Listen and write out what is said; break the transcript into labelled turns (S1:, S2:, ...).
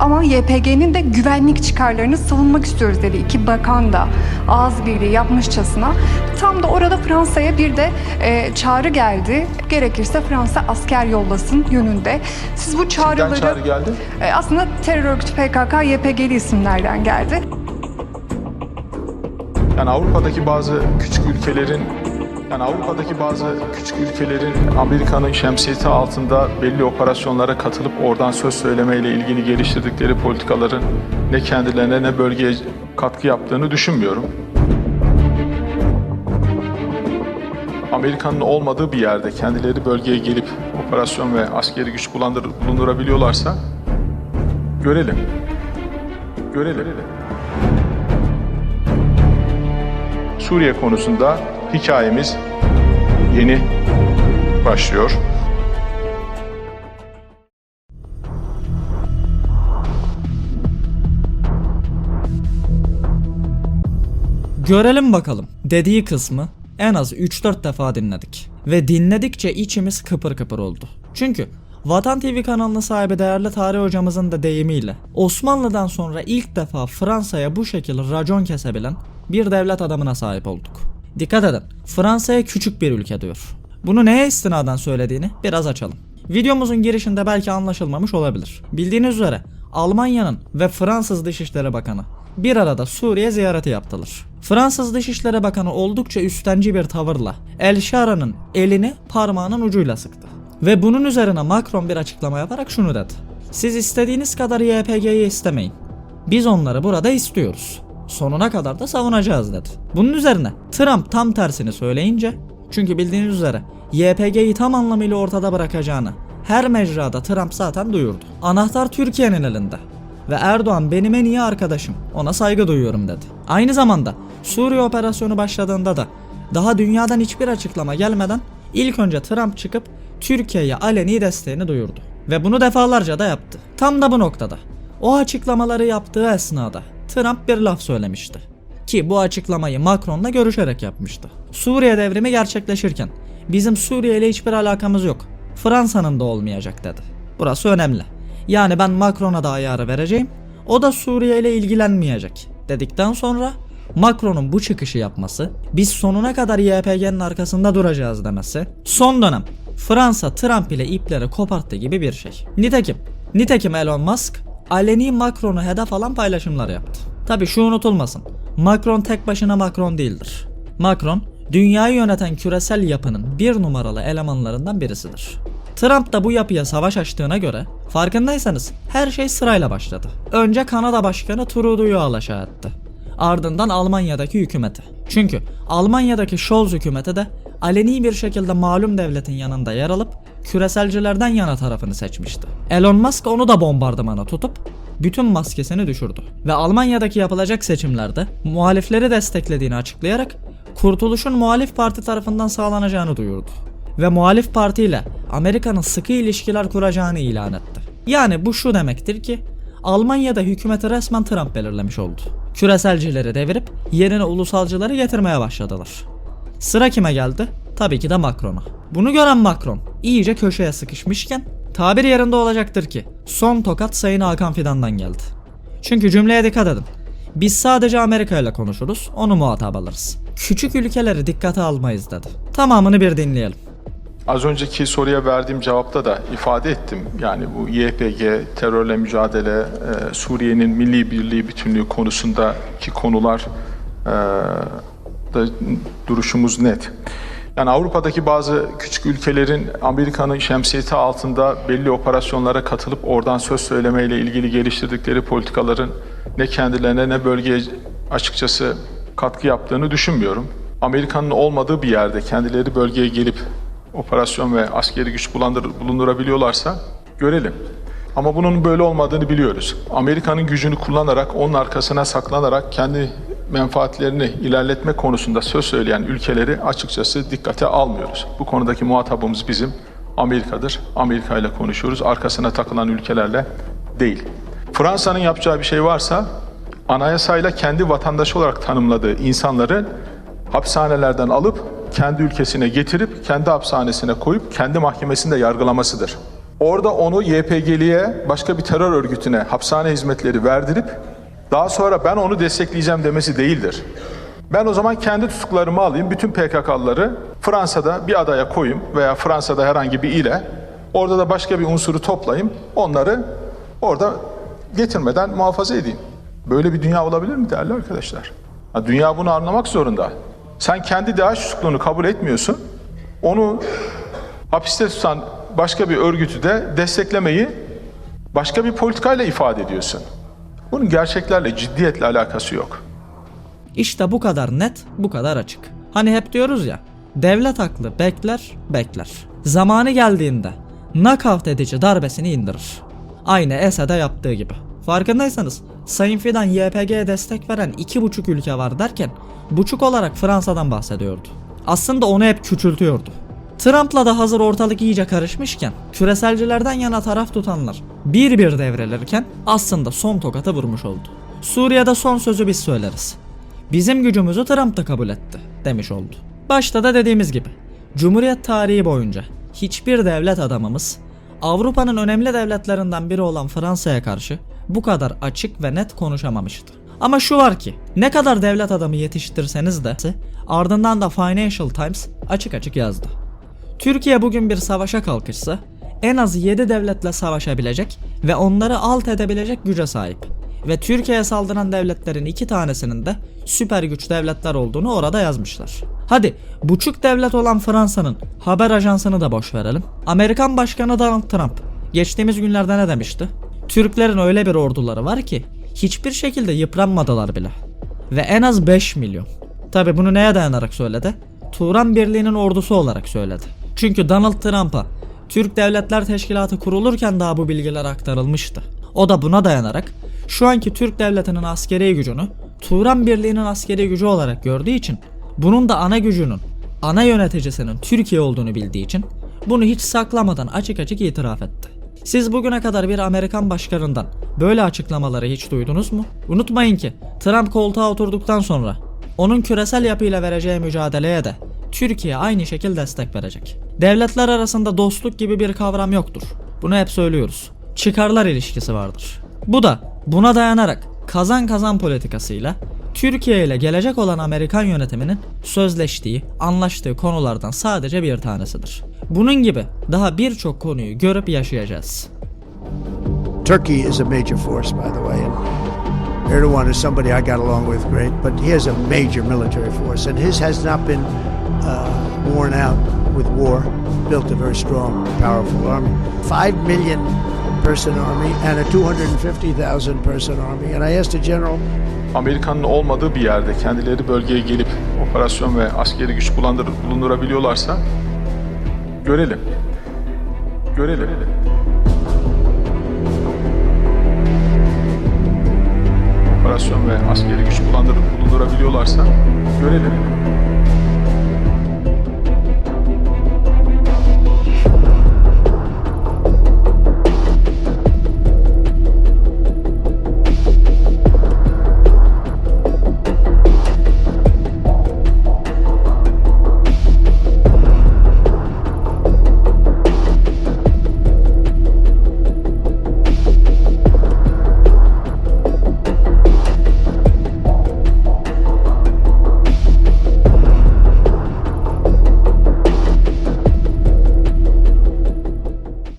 S1: Ama YPG'nin de güvenlik çıkarlarını savunmak istiyoruz dedi. İki bakan da ağız birliği yapmışçasına. Tam da orada Fransa'ya bir de e, çağrı geldi. Gerekirse Fransa asker yollasın yönünde. Siz bu
S2: Kimden
S1: çağrıları
S2: çağrı geldi?
S1: e, aslında terör örgütü PKK, YPG'li isimlerden geldi.
S2: Yani Avrupa'daki bazı küçük ülkelerin yani Avrupa'daki bazı küçük ülkelerin Amerika'nın şemsiyeti altında belli operasyonlara katılıp oradan söz söylemeyle ilgili geliştirdikleri politikaların ne kendilerine ne bölgeye katkı yaptığını düşünmüyorum. Amerika'nın olmadığı bir yerde kendileri bölgeye gelip operasyon ve askeri güç bulundur- bulundurabiliyorlarsa görelim. Görelim. Suriye konusunda hikayemiz yeni başlıyor.
S3: Görelim bakalım. Dediği kısmı en az 3-4 defa dinledik. Ve dinledikçe içimiz kıpır kıpır oldu. Çünkü Vatan TV kanalının sahibi değerli tarih hocamızın da deyimiyle Osmanlı'dan sonra ilk defa Fransa'ya bu şekilde racon kesebilen bir devlet adamına sahip olduk. Dikkat edin Fransa'ya küçük bir ülke diyor. Bunu neye istinaden söylediğini biraz açalım. Videomuzun girişinde belki anlaşılmamış olabilir. Bildiğiniz üzere Almanya'nın ve Fransız Dışişleri Bakanı bir arada Suriye ziyareti yaptılar. Fransız Dışişleri Bakanı oldukça üstenci bir tavırla El Shara'nın elini parmağının ucuyla sıktı. Ve bunun üzerine Macron bir açıklama yaparak şunu dedi. Siz istediğiniz kadar YPG'yi istemeyin. Biz onları burada istiyoruz. Sonuna kadar da savunacağız dedi. Bunun üzerine Trump tam tersini söyleyince çünkü bildiğiniz üzere YPG'yi tam anlamıyla ortada bırakacağını her mecrada Trump zaten duyurdu. Anahtar Türkiye'nin elinde. Ve Erdoğan benim en iyi arkadaşım. Ona saygı duyuyorum dedi. Aynı zamanda Suriye operasyonu başladığında da daha dünyadan hiçbir açıklama gelmeden ilk önce Trump çıkıp Türkiye'ye aleni desteğini duyurdu. Ve bunu defalarca da yaptı. Tam da bu noktada. O açıklamaları yaptığı esnada Trump bir laf söylemişti. Ki bu açıklamayı Macron'la görüşerek yapmıştı. Suriye devrimi gerçekleşirken bizim Suriye ile hiçbir alakamız yok. Fransa'nın da olmayacak dedi. Burası önemli. Yani ben Macron'a da ayarı vereceğim. O da Suriye ile ilgilenmeyecek dedikten sonra Macron'un bu çıkışı yapması, biz sonuna kadar YPG'nin arkasında duracağız demesi, son dönem Fransa Trump ile ipleri koparttı gibi bir şey. Nitekim, nitekim Elon Musk aleni Macron'u hedef alan paylaşımlar yaptı. Tabi şu unutulmasın, Macron tek başına Macron değildir. Macron, dünyayı yöneten küresel yapının bir numaralı elemanlarından birisidir. Trump da bu yapıya savaş açtığına göre farkındaysanız her şey sırayla başladı. Önce Kanada Başkanı Trudeau'yu alaşağı etti. Ardından Almanya'daki hükümeti. Çünkü Almanya'daki Scholz hükümeti de aleni bir şekilde malum devletin yanında yer alıp küreselcilerden yana tarafını seçmişti. Elon Musk onu da bombardımana tutup bütün maskesini düşürdü. Ve Almanya'daki yapılacak seçimlerde muhalifleri desteklediğini açıklayarak kurtuluşun muhalif parti tarafından sağlanacağını duyurdu. Ve muhalif parti ile Amerika'nın sıkı ilişkiler kuracağını ilan etti. Yani bu şu demektir ki Almanya'da hükümeti resmen Trump belirlemiş oldu. Küreselcileri devirip yerine ulusalcıları getirmeye başladılar. Sıra kime geldi? Tabii ki de Macron'a. Bunu gören Macron iyice köşeye sıkışmışken tabir yerinde olacaktır ki son tokat Sayın Hakan Fidan'dan geldi. Çünkü cümleye dikkat edin. Biz sadece Amerika ile konuşuruz, onu muhatap alırız. Küçük ülkeleri dikkate almayız dedi. Tamamını bir dinleyelim.
S2: Az önceki soruya verdiğim cevapta da ifade ettim. Yani bu YPG, terörle mücadele, e, Suriye'nin milli birliği bütünlüğü konusundaki konular e, da duruşumuz net. Yani Avrupa'daki bazı küçük ülkelerin Amerika'nın şemsiyeti altında belli operasyonlara katılıp oradan söz söylemeyle ilgili geliştirdikleri politikaların ne kendilerine ne bölgeye açıkçası katkı yaptığını düşünmüyorum. Amerika'nın olmadığı bir yerde kendileri bölgeye gelip operasyon ve askeri güç bulundurabiliyorlarsa görelim. Ama bunun böyle olmadığını biliyoruz. Amerika'nın gücünü kullanarak, onun arkasına saklanarak kendi menfaatlerini ilerletme konusunda söz söyleyen ülkeleri açıkçası dikkate almıyoruz. Bu konudaki muhatabımız bizim Amerika'dır. Amerika ile konuşuyoruz. Arkasına takılan ülkelerle değil. Fransa'nın yapacağı bir şey varsa anayasayla kendi vatandaşı olarak tanımladığı insanları hapishanelerden alıp kendi ülkesine getirip kendi hapishanesine koyup kendi mahkemesinde yargılamasıdır. Orada onu YPG'liye başka bir terör örgütüne hapishane hizmetleri verdirip daha sonra ben onu destekleyeceğim demesi değildir. Ben o zaman kendi tutuklarımı alayım, bütün PKK'lıları Fransa'da bir adaya koyayım veya Fransa'da herhangi bir ile orada da başka bir unsuru toplayayım, onları orada getirmeden muhafaza edeyim. Böyle bir dünya olabilir mi değerli arkadaşlar? Ha, dünya bunu anlamak zorunda. Sen kendi DAEŞ tutukluğunu kabul etmiyorsun, onu hapiste tutan başka bir örgütü de desteklemeyi başka bir politikayla ifade ediyorsun. Bunun gerçeklerle, ciddiyetle alakası yok.
S3: İşte bu kadar net, bu kadar açık. Hani hep diyoruz ya, devlet aklı bekler, bekler. Zamanı geldiğinde nakavt edici darbesini indirir. Aynı Esed'e yaptığı gibi. Farkındaysanız Sayın Fidan YPG'ye destek veren iki buçuk ülke var derken buçuk olarak Fransa'dan bahsediyordu. Aslında onu hep küçültüyordu. Trump'la da hazır ortalık iyice karışmışken küreselcilerden yana taraf tutanlar bir bir devrilirken aslında son tokatı vurmuş oldu. Suriye'de son sözü biz söyleriz. Bizim gücümüzü Trump da kabul etti demiş oldu. Başta da dediğimiz gibi Cumhuriyet tarihi boyunca hiçbir devlet adamımız Avrupa'nın önemli devletlerinden biri olan Fransa'ya karşı bu kadar açık ve net konuşamamıştı. Ama şu var ki ne kadar devlet adamı yetiştirseniz de ardından da Financial Times açık açık yazdı. Türkiye bugün bir savaşa kalkışsa en az 7 devletle savaşabilecek ve onları alt edebilecek güce sahip. Ve Türkiye'ye saldıran devletlerin iki tanesinin de süper güç devletler olduğunu orada yazmışlar. Hadi buçuk devlet olan Fransa'nın haber ajansını da boş verelim. Amerikan Başkanı Donald Trump geçtiğimiz günlerde ne demişti? Türklerin öyle bir orduları var ki hiçbir şekilde yıpranmadılar bile. Ve en az 5 milyon. Tabi bunu neye dayanarak söyledi? Turan Birliği'nin ordusu olarak söyledi. Çünkü Donald Trump'a Türk Devletler Teşkilatı kurulurken daha bu bilgiler aktarılmıştı. O da buna dayanarak şu anki Türk Devleti'nin askeri gücünü Turan Birliği'nin askeri gücü olarak gördüğü için bunun da ana gücünün, ana yöneticisinin Türkiye olduğunu bildiği için bunu hiç saklamadan açık açık itiraf etti. Siz bugüne kadar bir Amerikan başkanından böyle açıklamaları hiç duydunuz mu? Unutmayın ki Trump koltuğa oturduktan sonra onun küresel yapıyla vereceği mücadeleye de Türkiye aynı şekilde destek verecek. Devletler arasında dostluk gibi bir kavram yoktur. Bunu hep söylüyoruz. Çıkarlar ilişkisi vardır. Bu da buna dayanarak kazan kazan politikasıyla Türkiye ile gelecek olan Amerikan yönetiminin sözleştiği, anlaştığı konulardan sadece bir tanesidir. Bunun gibi daha birçok konuyu görüp yaşayacağız.
S4: Turkey is a major force, by the way, Erdogan is somebody I got along with great, but he has a major military force, and his has not been uh, worn out with war. Built a very strong, powerful army. Five million person army and a 250,000 person army. And I asked the general,
S2: Amerika'nın olmadığı bir yerde kendileri bölgeye gelip operasyon ve askeri güç bulandır- bulundurabiliyorlarsa görelim. Görelim. Operasyon ve askeri güç bulundurabiliyorlarsa görelim.